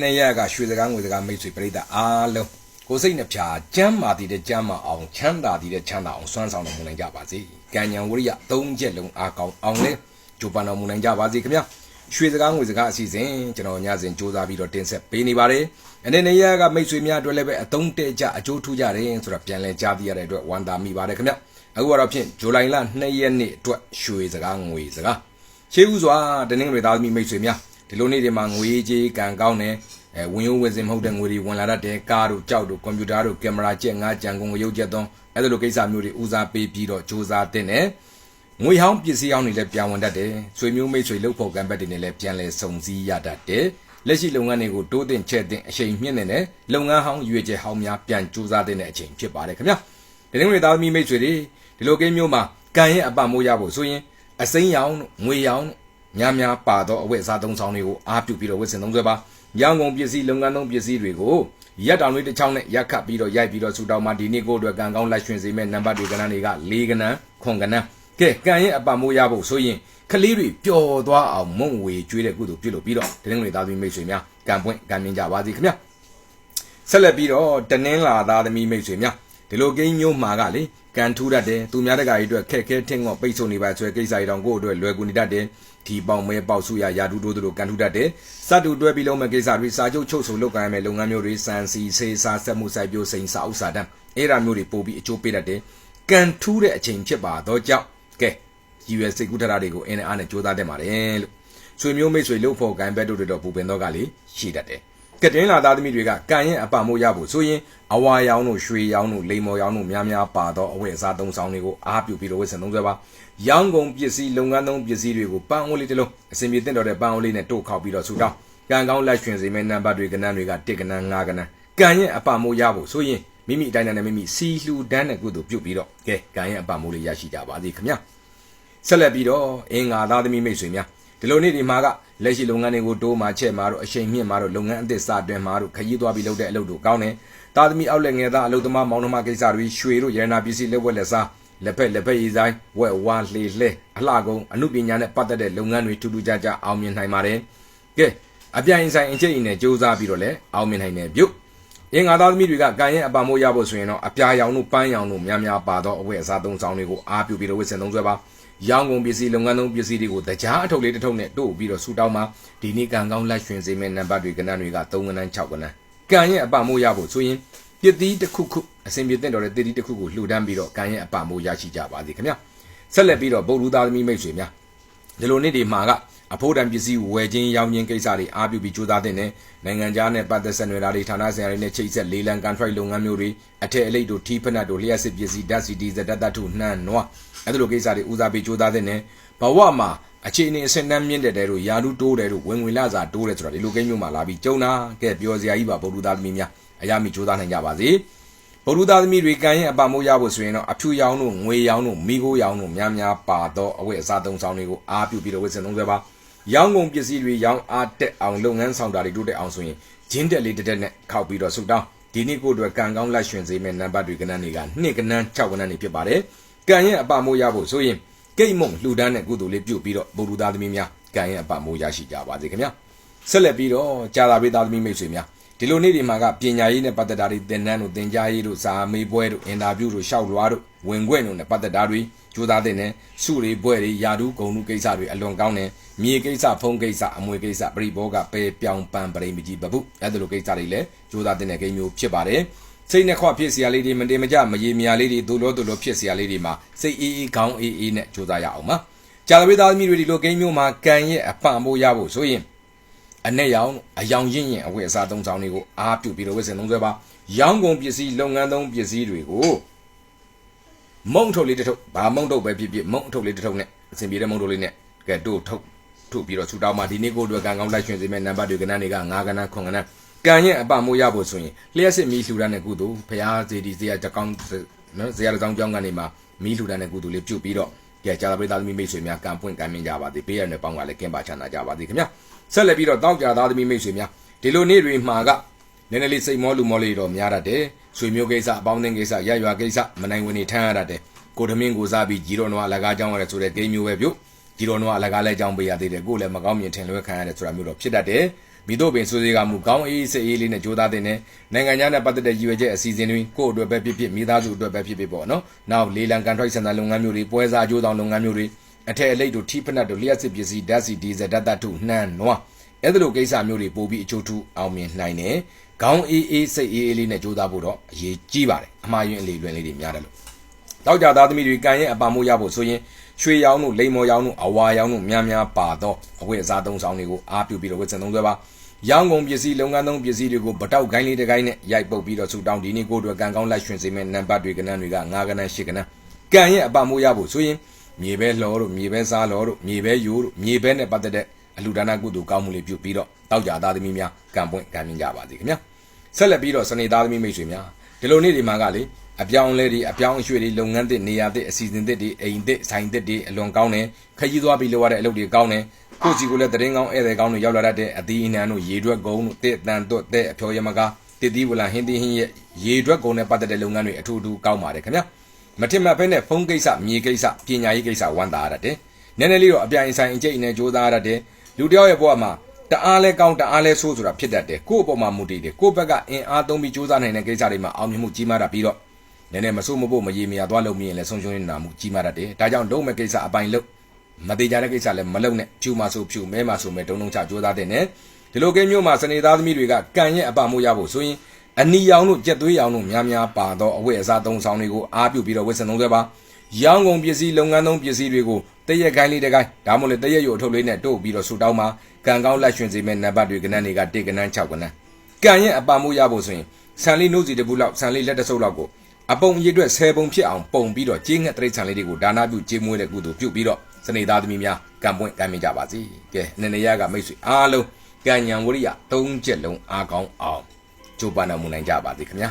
နေ့ရက်ကရွှေစကားငွေစကားမိတ်ဆွေပြိတ္တာအားလုံးကိုယ်စိတ်နှပြကျမ်းမာတည်တဲ့ကျမ်းမာအောင်ချမ်းသာတည်တဲ့ချမ်းသာအောင်စွမ်းဆောင်တော်မူနိုင်ကြပါစေ။ကံဉဏ်ဝရိယသုံးချက်လုံးအားကောင်းအောင်လဲကြိုးပမ်းတော်မူနိုင်ကြပါစေခင်ဗျာ။ရွှေစကားငွေစကားအစီအစဉ်ကျွန်တော်ညစဉ်စူးစမ်းပြီးတော့တင်ဆက်ပေးနေပါတယ်။အနေနဲ့ရက်ကမိတ်ဆွေများအတွက်လည်းပဲအသုံးတဲ့ကြအကျိုးထူးကြတယ်ဆိုတော့ပြန်လည်ကြားသိရတဲ့အတွက်ဝမ်းသာမိပါတယ်ခင်ဗျာ။အခုကတော့ဖြင့်ဇူလိုင်လ2ရက်နေ့အတွက်ရွှေစကားငွေစကားရှေးဦးစွာတနင်္ဂနွေသားသမီးမိတ်ဆွေများ ဒီလိုနေ့တွေမှာငွေကြေးကံကောင်းတယ်အဲဝင်ရုံးဝင်စင်မဟုတ်တဲ့ငွေတွေဝင်လာတတ်တယ်ကားတို့ကြောက်တို့ကွန်ပျူတာတို့ကင်မရာကြက်ငါးကြံကုန်ကိုရုပ်ချက်သွန်းအဲ့လိုကိစ္စမျိုးတွေဦးစားပေးပြီးတော့စူးစမ်းတဲ့နဲ့ငွေဟောင်းပစ္စည်းဟောင်းတွေလည်းပြန်ဝင်တတ်တယ်ဆွေမျိုးမိတ်ဆွေလှုပ်ဖို့ကံပတ်တွေနဲ့လည်းပြန်လဲစုံစည်းရတတ်တယ်လက်ရှိလုပ်ငန်းတွေကိုတိုးတင်ချက်တင်အချိန်မြင့်နေတဲ့လုပ်ငန်းဟောင်းရွေချက်ဟောင်းများပြန်စူးစမ်းတဲ့အချိန်ဖြစ်ပါတယ်ခင်ဗျာဒီနေ့ငွေသားသမီးမိတ်ဆွေတွေဒီလိုကိန်းမျိုးမှာကံရဲ့အပတ်မိုးရဖို့ဆိုရင်အစိမ်းရောင်ငွေရောင် များများပါသောအဝတ်အစားသုံးဆောင်တွေကိုအားပြုပြီးတော့ဝတ်ဆင်သုံးဆွဲပါရောင်းကုန်ပစ္စည်းလုပ်ငန်းသုံးပစ္စည်းတွေကိုရက်တောင်လေးတစ်ချောင်းနဲ့ရက်ခတ်ပြီးတော့ရိုက်ပြီးတော့ဆူတောင်းမှဒီနေ့ကိုအတွက်ကံကောင်းလက်ရွှင်စေမဲ့နံပါတ်တွေကဏ္ဍတွေက၄ကဏ္ဍခွန်ကဏ္ဍကဲကံရဲ့အပတ်မိုးရဖို့ဆိုရင်ကလေးတွေပျော်သွားအောင်မုံဝေကျွေးတဲ့ကုသိုလ်ပြုလုပ်ပြီးတော့တနင်္ဂနွေသားသမီးမိတ်ဆွေများကံပွင့်ကံမြင်ကြပါစေခင်ဗျာဆက်လက်ပြီးတော့တနင်္လာသားသမီးမိတ်ဆွေများ ဒီလိုကိန်းမျိုးမှာကလေကန်ထူးတတ်တယ်သူများတကာကြီးအတွက်ခက်ခဲထင်းငေါ့ပိတ်ဆို့နေပါဆွဲကိစ္စတွေတောင်ကိုယ့်အတွက်လွယ်ကူနေတတ်တယ်ဒီပေါင်မဲပေါက်စုရယာတူတို့တို့ကန်ထူးတတ်တယ်စတူတွဲပြီးလုံးမဲ့ကိစ္စတွေစာချုပ်ချုပ်ဆိုလုပ်ကိုင်မဲ့လုပ်ငန်းမျိုးတွေစံစီစေးစာဆက်မှုစိုက်ပျိုးစိန်စာဥစာတန်းအဲ့ဒါမျိုးတွေပို့ပြီးအကျိုးပေးတတ်တယ်ကန်ထူးတဲ့အချိန်ဖြစ်ပါတော့ကြောင့်ကဲရည်ရွယ်စိတ်ကူးထတာတွေကိုအင်းနဲ့အားနဲ့ကြိုးစားတတ်ပါတယ်လို့ဆွေမျိုးမိတ်ဆွေလှုပ်ဖို့ဂိုင်းဘက်တို့တွေတော့ပူပင်တော့ကလေးရှိတတ်တယ် ကတင်းလာသားသမီးတွေကကံရဲ့အပမိုးရဖို့ဆိုရင်အဝါရောင်တို့ရွှေရောင်တို့လိမ္မော်ရောင်တို့များများပါသောအဝတ်အစားသုံးဆောင်တွေကိုအားပြုပြီးတော့ဝတ်ဆင်သုံးဆွဲပါရောင်းကုန်ပစ္စည်းလုပ်ငန်းသုံးပစ္စည်းတွေကိုပန်းအိုးလေးတစ်လုံးအစင်ပြေတင့်တော်တဲ့ပန်းအိုးလေးနဲ့တို့ခောက်ပြီးတော့ဆူတောင်းကံကောင်းလက်ရွှင်စေမယ့်နံပါတ်တွေကဏ္ဍတွေက1ကဏ္ဍ5ကဏ္ဍကံရဲ့အပမိုးရဖို့ဆိုရင်မိမိအတိုင်းနဲ့မိမိစီလှူဒန်းတဲ့ကုသိုလ်ပြုပြီးတော့ကဲကံရဲ့အပမိုးလေးရရှိကြပါစေခင်ဗျာဆက်လက်ပြီးတော့အင်္ဂါသားသမီးမိတ်ဆွေများ ဒီလိုနေ့ဒီမှာကလက်ရှိလုပ်ငန်းတွေကိုတိုးမှချက်မှာတော့အချိန်မြင့်မှာတော့လုပ်ငန်းအသစ်စတွင်မှာတော့ခရီးသွားပြီးလုပ်တဲ့အလုပ်တို့ကောင်းတယ်။တာသမီအောက်လက်ငယ်သားအလုပ်သမားမောင်နှမကိစ္စတွေရွှေတို့ရတနာပစ္စည်းလက်ဝက်လက်စားလက်ဖက်လက်ဖက်ရည်ဆိုင်ဝက်ဝါလှေလှဲအလှကုံအမှုပညာနဲ့ပတ်သက်တဲ့လုပ်ငန်းတွေထူးထူးခြားခြားအောင်မြင်နိုင်ပါတယ်။ကဲအပြိုင်ဆိုင်အချက်အင်းနဲ့စူးစမ်းပြီးတော့လည်းအောင်မြင်နိုင်တယ်ပြုတ်။အင်္ဂါသားသမီးတွေကကံရဲ့အပံမိုးရဖို့ဆိုရင်တော့အပြာရောင်တို့ပန်းရောင်တို့များများပါသောအဝတ်အစားသုံးဆောင်တွေကိုအားပြုပြီးတော့ဝတ်ဆင်သုံးဆွဲပါ။ ရောင်းကုန်ပစ္စည်းလုပ်ငန်းသုံးပစ္စည်းတွေကိုတကြားအထုပ်လေးတစ်ထုပ်နဲ့တို့ပြီးတော့ဆူတောင်းမှာဒီနေ့ကံကောင်းလက်ရွှင်စေမယ့်နံပါတ်တွေကဏ္ဍတွေက3ကဏ္ဍ6ကဏ္ဍကံရဲ့အပမိုးရဖို့ဆိုရင်ပြစ်သီးတစ်ခုခုအစဉ်ပြေတဲ့တော်တဲ့တည်တည်တစ်ခုကိုလှူဒန်းပြီးတော့ကံရဲ့အပမိုးရရှိကြပါစေခင်ဗျာဆက်လက်ပြီးတော့ဗုဒ္ဓသားသမီးမိတ်ဆွေများဒီလိုနေ့ဒီမှာက အဖို့တံပစ္စည်းဝယ်ခြင်းရောင်းခြင်းကိစ္စတွေအားပြုပြီးကြိုးစားတဲ့နိုင်ငံခြားနဲ့ပတ်သက်ဆက်နွယ်တာတွေဌာနဆိုင်ရာတွေနဲ့ချိတ်ဆက်လေးလံကန်ထရိုက်လုပ်ငန်းမျိုးတွေအထက်အလိတ်တို့ထီးဖက်နတ်တို့လျှက်စစ်ပစ္စည်းဓာတ်စီဒီဇက်တတထုနှမ်းနွားအဲ့လိုကိစ္စတွေဦးစားပေးကြိုးစားတဲ့ဘဝမှာအခြေအနေအဆင့်တန်းမြင့်တဲ့တဲ့တို့ယာလူတိုးတယ်တို့ဝင်ဝင်လာစာတိုးတယ်ဆိုတာဒီလိုကိန်းမျိုးမှာလာပြီးကြုံတာကဲပြောစရာကြီးပါဗုဒ္ဓသားသမီးများအရာမိကြိုးစားနိုင်ကြပါစေဗုဒ္ဓသားသမီးတွေကံရဲ့အပမိုးရဖို့ဆိုရင်တော့အဖြူရောင်တို့ငွေရောင်တို့မိခိုးရောင်တို့များများပါသောအဝတ်အစားသုံးဆောင်တွေကိုအားပြုပြီးတော့ဝတ်ဆင်သုံးဆွဲပါ ရောင်းကုန်ပစ္စည်းတွေရောင်းအားတက်အောင်လုပ်ငန်းဆောင်တာတွေတိုးတက်အောင်ဆိုရင်ဂျင်းတက်လေးတက်တက်နဲ့ခောက်ပြီးတော့ဆူတောင်းဒီနေ့ကိုအတွက်ကံကောင်းလက်ရွှင်စေမယ့်နံပါတ်တွေကဏ္ဍတွေက2ကဏ္ဍ6ကဏ္ဍတွေဖြစ်ပါတယ်ကံရဲ့အပမိုးရဖို့ဆိုရင်ကိတ်မုံလှူဒန်းတဲ့ကုသိုလ်လေးပြုတ်ပြီးတော့ဗုဒ္ဓသားသမီးများကံရဲ့အပမိုးရရှိကြပါစေခင်ဗျာဆက်လက်ပြီးတော့ကြာသာပေးသားသမီးမိတ်ဆွေများ ဒီလိုနေ့ဒီမှာကပညာရေးနဲ့ပတ်သက်တာတွေသင်တန်းတို့သင်ကြားရေးတို့ဇာမေးပွဲတို့အင်တာဗျူးတို့ရှောက်လွှားတို့ဝင်ခွင့်တို့နဲ့ပတ်သက်တာတွေကြိုးစားတဲ့နဲ့စုတွေပွဲတွေယာတူးဂုံတို့ကိစ္စတွေအလွန်ကောင်းတယ်မြေကိစ္စဖုံးကိစ္စအမွေကိစ္စပြိဘောကပဲပြောင်ပန်ပရိမကြီးပပုအဲ့ဒါလိုကိစ္စတွေလည်းကြိုးစားတဲ့ကိမျိုးဖြစ်ပါတယ်စိတ်နှခွဖြစ်စရာလေးတွေမတင်မကြမရေမြာလေးတွေဒုလောဒုလောဖြစ်စရာလေးတွေမှာစိတ်အေးအေးခေါင်းအေးအေးနဲ့ကြိုးစားရအောင်ပါကြာသပတေးသားသမီးတွေဒီလိုဂိမ်းမျိုးမှာကံရဲ့အပံ့ဖို့ရဖို့ဆိုရင် အနဲ့ရောင်အယောင်ရင့်ရင်အဝတ်အစားသုံးဆောင်တွေကိုအားပြုပြီးတော့ဝတ်ဆင်သုံးဆွဲပါရောင်းကုန်ပစ္စည်းလုပ်ငန်းသုံးပစ္စည်းတွေကိုမုံထုတ်လေးတစ်ထုပ်ဘာမုံထုတ်ပဲဖြစ်ဖြစ်မုံထုတ်လေးတစ်ထုပ်နဲ့အစဉ်ပြေတဲ့မုံထုတ်လေးနဲ့ကဲတို့ထုတ်ထုတ်ပြီးတော့ဆူတောင်းမှာဒီနေ့ကိုအတွက်ကံကောင်းလိုက်ရှင်စေမဲ့နံပါတ်တွေကဏ္ဍတွေက9ကဏ္ဍ9ကဏ္ဍကံရဲ့အပမိုးရဖို့ဆိုရင်လျှက်စစ်မီးလှူဒန်းတဲ့ကုသိုလ်ဖရာဇေဒီဇေယတကောင်းနော်ဇေယတကောင်းကြောင်းကနေမှာမီးလှူဒန်းတဲ့ကုသိုလ်လေးပြုတ်ပြီးတော့ ကြကြာလာပိသားသမီးမိတ်ဆွေများကံပွင့်ကံမြင်ကြပါစေပေးရတဲ့ပေါင်းကလည်းကင်းပါချမ်းသာကြပါစေခင်ဗျာဆက်လက်ပြီးတော့တောက်ကြသားသမီးမိတ်ဆွေများဒီလိုနေ့တွေမှာကနည်းနည်းလေးစိတ်မောလူမောလေးတော့များတတ်တယ်ဆွေမျိုးကိစ္စအပေါင်းအသင်းကိစ္စရရွာကိစ္စမနိုင်ဝင်နေထမ်းရတတ်တယ်ကိုသမင်းကိုစားပြီးကြီးတော်နွားအလကားကြောင်းရတယ်ဆိုတဲ့ဂိမ်းမျိုးပဲပြုတ်ကြီးတော်နွားအလကားလဲကြောင်းပေးရသေးတယ်ကိုလည်းမကောင်းမြင်ထင်လွဲခံရတယ်ဆိုတာမျိုးတော့ဖြစ်တတ်တယ် မိတို့ပင်ဆိုစေကမူကောင်းအေးစိတ်အေးလေးနဲ့ကြိုးစားတဲ့နဲ့နိုင်ငံခြားနဲ့ပတ်သက်တဲ့ရည်ရွယ်ချက်အစီအစဉ်တွေကိုယ့်အတွက်ပဲဖြစ်ဖြစ်မိသားစုအတွက်ပဲဖြစ်ဖြစ်ပေါ့နော်နောက်လေလံကန်ထရိုက်စင်တာလုပ်ငန်းမျိုးတွေပွဲစားအကျိုးဆောင်လုပ်ငန်းမျိုးတွေအထက်အလိတ်တို့ထိဖက်နတ်တို့လျှက်စစ်ပစ္စည်းဓာတ်စီဒီဇယ်ဓာတ်သတ္ထုနှမ်းနွားအဲ့ဒါလိုကိစ္စမျိုးတွေပို့ပြီးအချို့ထူအောင်မြင်နိုင်တယ်ခေါင်းအေးအေးစိတ်အေးအေးလေးနဲ့ကြိုးစားဖို့တော့အရေးကြီးပါတယ်အမှားယွင်းအလေလွင်လေးတွေများတယ်လို့တောက်ကြသားသမီးတွေကံရဲ့အပါမိုးရဖို့ဆိုရင် ရွှေရောင်တို့လိမ္မော်ရောင်တို့အဝါရောင်တို့များများပါတော့အဝတ်အစားသုံးဆောင်တွေကိုအားပြုပြီးတော့ဝတ်ဆင်သုံးဆွဲပါရောင်းကုန်ပစ္စည်းလုပ်ငန်းသုံးပစ္စည်းတွေကိုဗတောက်ဂိုင်းလေးတစ်ဂိုင်းနဲ့ရိုက်ပုတ်ပြီးတော့ဆူတောင်းဒီနေ့ကိုယ်တို့ကံကောင်းလိုက်ရွှင်စေမဲ့နံပါတ်တွေကနန်းတွေက9ကနန်း10ကနန်းကံရဲ့အပါမိုးရဖို့ဆိုရင်မြေပဲလှော်တို့မြေပဲစားလှော်တို့မြေပဲယိုးတို့မြေပဲနဲ့ပတ်သက်တဲ့အလူဒါနကုသိုလ်ကောင်းမှုလေးပြုပြီးတော့တောက်ကြသားသမီးများကံပွင့်ကံမြင့်ကြပါစေခင်ဗျာဆက်လက်ပြီးတော့စနေသားသမီးမိတ်ဆွေများဒီလိုနေ့ဒီမှာကလေ အပြောင်းလဲတွေအပြောင်းအရွှေ့တွေလုပ်ငန်းသစ်နေရာသစ်အစီအစဉ်သစ်တွေအိမ်သစ်ဆိုင်သစ်တွေအလွန်ကောင်းတယ်ခရီးသွားပြီးလုပ်ရတဲ့အလုပ်တွေကောင်းတယ်ကိုယ့်စီကိုလည်းတရင်ကောင်းဧည့်သည်ကောင်းတွေရောက်လာတတ်တဲ့အသီးအနှံတို့ရေရွက်ကုန်းတို့တစ်တန်တို့တဲ့အဖျော်ရမကားတစ်သီးဝလာဟင်းသီးဟင်းရဲ့ရေရွက်ကုန်းနဲ့ပတ်သက်တဲ့လုပ်ငန်းတွေအထူးအထူးကောင်းပါတယ်ခင်ဗျာမထင်မှတ်ဖဲနဲ့ဖုန်းကိစ္စမြေကိစ္စပညာရေးကိစ္စဝန်တာရတတ်တယ်နည်းနည်းလေးတော့အပြိုင်ဆိုင်အကျိတ်နဲ့ကြိုးစားရတတ်တယ်လူတစ်ယောက်ရဲ့ဘဝမှာတအားလဲကောင်းတအားလဲဆိုးဆိုတာဖြစ်တတ်တယ်ကိုယ့်အပေါ်မှာမူတည်တယ်ကိုယ့်ဘက်ကအင်အားသုံးပြီးစူးစမ်းနိုင်တဲ့ကိစ္စတွေမှာအောင်မြင်မှုကြီးမားတာပြီးတော့ နည်းနည်းမဆိုးမဖို့မရေမရသွားလို့မြင်ရင်လည်းဆုံးရှုံးနေတာမှုကြီးမားတတ်တယ်ဒါကြောင့်လုံးမဲ့ကိစ္စအပိုင်လုံးမသေးကြတဲ့ကိစ္စလည်းမလုံးနဲ့ဖြူမဆိုးဖြူမဲမဆိုးမဲတုံတုံချစူးစမ်းတဲ့နဲ့ဒီလိုကိမျိုးမှာစနေသားသမီးတွေကကံရဲ့အပမိုးရဖို့ဆိုရင်အနီရောင်တို့ကြက်သွေးရောင်တို့များများပါတော့အဝတ်အစားသုံးဆောင်တွေကိုအားပြုပြီးတော့ဝတ်ဆင်သုံးဆွဲပါရောင်းကုန်ပစ္စည်းလုပ်ငန်းသုံးပစ္စည်းတွေကိုတရက်ကိုင်းလေးတစ်ကိုင်းဒါမှမဟုတ်တရက်ရုပ်အထုပ်လေးနဲ့တို့ပြီးတော့ဆူတောင်းမှာကံကောင်းလက်ရွှင်စေမဲ့နံပါတ်တွေကနန်းတွေက1ကနန်း6ကနန်းကံရဲ့အပံမှုရဖို့ဆိုရင်ဆန်လေးနှုတ်စီတစ်ခုလောက်ဆန်လေးလက်တစ်စုပ်လောက်ကို အပုံအရည်အတွက်10ပုံဖြစ်အောင်ပုံပြီးတော့ကြေးငှက်တရိတ်ဆန်လေးတွေကိုဒါနာပြုကြေးမွေးတဲ့ကုသိုလ်ပြုပြီးတော့စနေသားသမီးများကံပွင့်ကံမြင်ကြပါစေကဲနန္ဒရကမိတ်ဆွေအားလုံးကံညာဝရိယ၃ချက်လုံးအားကောင်းအောင်ကြိုးပမ်းတော်မူနိုင်ကြပါစေခင်ဗျာ